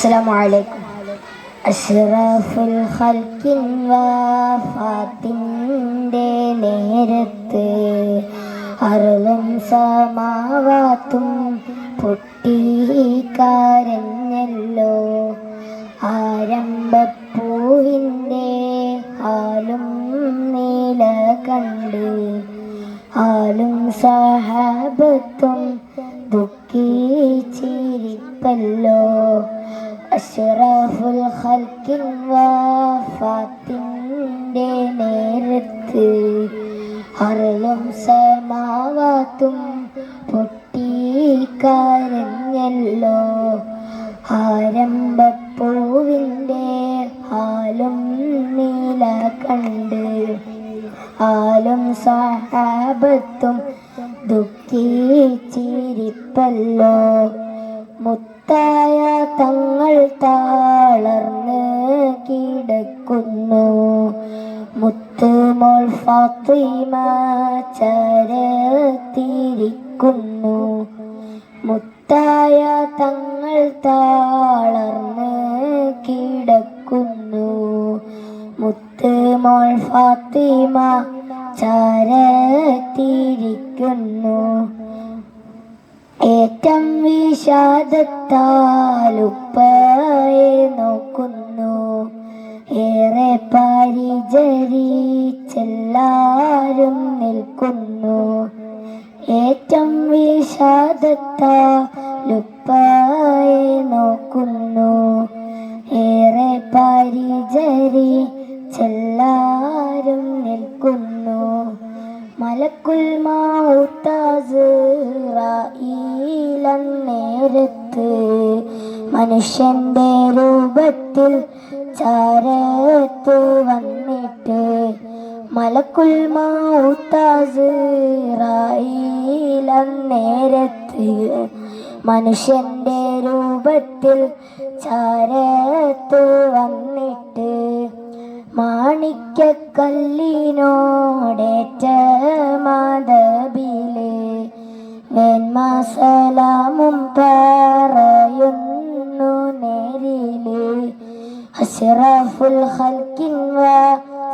السلام عليكم അഷ്റഫുൽ ഖൽക്കിൻ വഫാത്തിൻ്റെ നേരത്ത് അറുതും സമാവാത്തും പൊട്ടിക്കാരഞ്ഞല്ലോ ആരംഭപ്പൂവിൻ്റെ ഹാലും നീല കണ്ട് ആലും സഹാബത്തും ദുഃഖിച്ചിരിപ്പല്ലോ അഷ്റഫുൽ ഖൽക്കിൻ വഫാത്തിന്റെ നേരത്ത് അറുതും സമാവാത്തും പൊട്ടിക്കരഞ്ഞല്ലോ ആരംഭപ്പൂവിന്റെ ആലും നീല കണ്ട് ആലും സഹാബത്തും ദുഃഖിച്ചിരിപ്പല്ലോ. മുത്തായ തങ്ങൾ താളർന്ന് കിടക്കുന്നു. മുത്തുമോൾ ഫാത്തിമ ചരത്തിരിക്കുന്നു. മുത്തായ തങ്ങൾ താളർന്ന് കിടക്കുന്നു. മുത്തുമോൾ ഫാത്തിമ ചരത്തിരിക്കുന്നു. ഏറ്റം വിഷാദത്താലുപ്പയെ നോക്കുന്നു. ഏറെ പരിചരിച്ചെല്ലാരും നിൽക്കുന്നു. ഏറ്റം വിഷാദത്താലുപ്പയെ നോക്കുന്നു. ഏറെ പരിചരിച്ചെല്ലാരും നിൽക്കുന്നു. മലക്കുൽ നേരത്ത് മനുഷ്യന്റെ രൂപത്തിൽ ചാരത്ത് വന്നിട്ട് മലക്കുൽ നേരത്ത് മനുഷ്യന്റെ രൂപത്തിൽ ചാരത്ത് വന്നിട്ട് മാണിക്കക്കല്ലിനോടേറ്റ മാധബിലെ വെന്മാസലാമും പറയുന്നു നേരിലെ. അഷ്റഫുൽ ഹൽക്കിൻ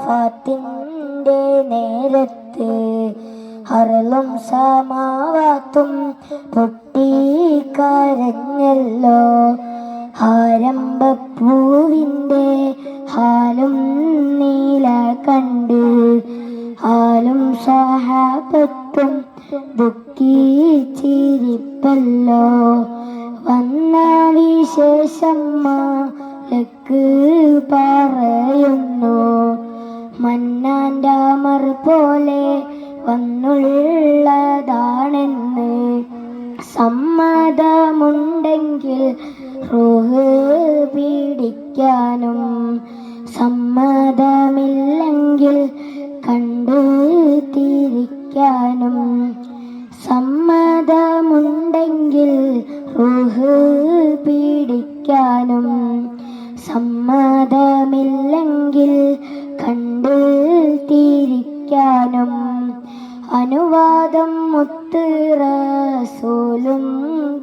വാത്തിന്റെ നേരത്ത് ഹറലും സമാവാത്തും പൊട്ടിക്കരഞ്ഞല്ലോ ആരംഭപ്പൂവിന്റെ ഹാലും നീല കണ്ട് ഹാലും സഹാബത്തും ചിരിപ്പല്ലോ വന്ന വിശേഷമ്മ പറയുന്നു. മന്നാന്റെ അമർ പോലെ വന്നുള്ളതാണെന്ന് സമ്മതമുണ്ടെങ്കിൽ റൂഹ് പീഡിക്കാനും റൂഹ് പീഡിക്കാനും സമ്മതമില്ലെങ്കിൽ കണ്ടു തിരിക്കാനും അനുവാദം മുത്ത് റസൂലും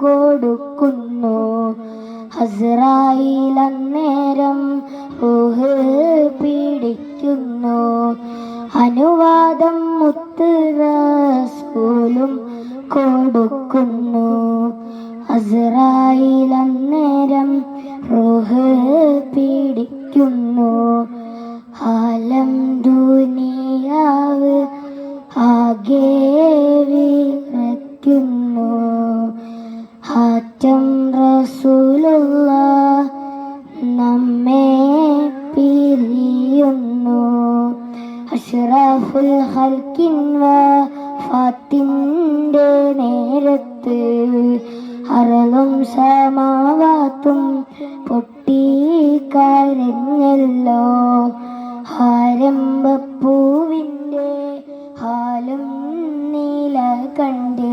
കൊടുക്കുന്നു. ഹസ്രായിൽ അന്നേരം റൂഹ് പീഡിക്കുന്നു അനുവാദം മുത്ത് റസൂലും കൊടുക്കുന്നു. അസറായിലന്നേരം അന്നേരം പിടിക്കുന്നു. ആലം ദുനിയാവ് ആകെ വിറയ്ക്കുന്നു. ഹാറ്റം റസൂലുള്ള നമ്മെ പിരിയുന്നു. അഷ്റഫുൽ ഹൽക്കിൻ ആത്തിന്റെ നേരത്ത് അറകും സമാവാത്തും പൊട്ടിക്കരഞ്ഞല്ലോ. ആരംഭപ്പൂവിന്റെ ഹാലും നീല കണ്ട്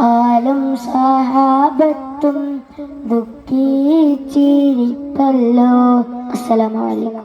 ആലും സഹാബത്തും ദുഃഖിച്ചിരിപ്പല്ലോ. അസ്സലാമലൈക്കും